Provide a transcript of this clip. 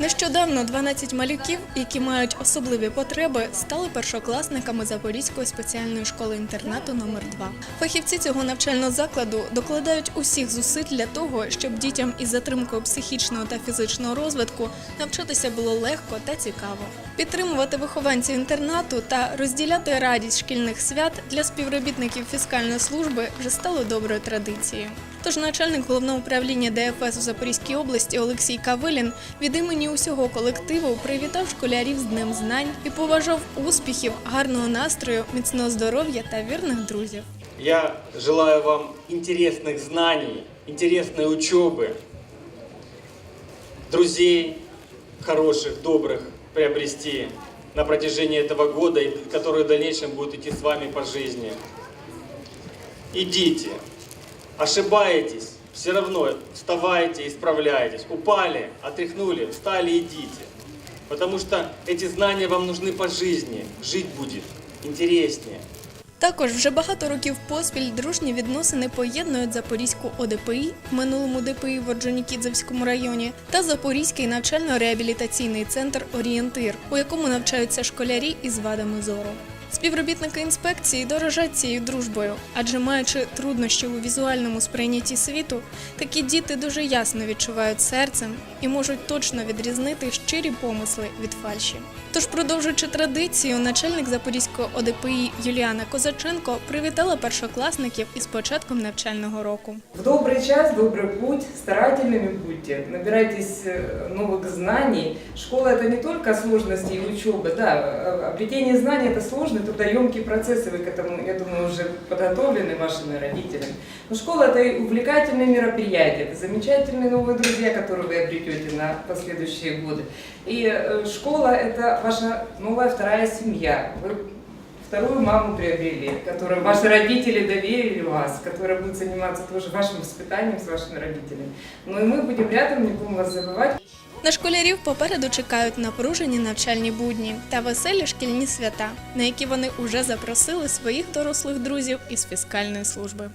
Нещодавно 12 малюків, які мають особливі потреби, стали першокласниками Запорізької спеціальної школи-інтернату номер 2 Фахівці цього навчального закладу докладають усіх зусиль для того, щоб дітям із затримкою психічного та фізичного розвитку навчатися було легко та цікаво. Підтримувати вихованців інтернату та розділяти радість шкільних свят для співробітників фіскальної служби вже стало доброю традицією. Тож начальник головного управління ДФС у Запорізькій області Олексій Кавилін від імені усього колективу привітав школярів з Днем знань і поважав успіхів, гарного настрою, міцного здоров'я та вірних друзів. Я желаю вам интересных знаний, интересной учебы, друзей хороших, добрых приобрести на протяжении этого года, и которые в дальнейшем будут идти с вами по жизни. Идите, ошибаетесь, все равно вставайте, исправляйтесь. Упали, отряхнули, встали, идите. Потому что эти знания вам нужны по жизни. Жить будет интереснее. Також вже багато років поспіль дружні відносини поєднують Запорізьку ОДПІ, в минулому ДПІ в Орджонікідзевському районі, та Запорізький навчально-реабілітаційний центр Орієнтир, у якому навчаються школярі із вадами зору. Співробітники інспекції дорожать цією дружбою, адже маючи труднощі у візуальному сприйнятті світу, такі діти дуже ясно відчувають серцем і можуть точно відрізнити щирі помисли від фальші. Тож, продовжуючи традицію, начальник Запорізького ОДПІ Юліана Козаченко привітала першокласників із початком навчального року. В добрый час, добрый путь, старательными будьте, набирайтесь э, новых знаний. Школа это не только сложности и учеба, да, э, обретение знаний это сложный, трудоемкий процесс, и вы к этому, я думаю, уже подготовлены вашими родителями. Но школа это и увлекательные мероприятия, это замечательные новые друзья, которые вы обретете на последующие годы. И э, школа это ваша новая вторая семья. Вы вторую маму приобрели, которую ваши родители доверили вас, которая будет заниматься тоже вашим воспитанием с вашими родителями. Ну и мы будем рядом, не будем вас забывать. На школярів попереду чекають напружені навчальні будні та веселі шкільні свята, на які вони уже запросили своїх дорослих друзів із фіскальної служби.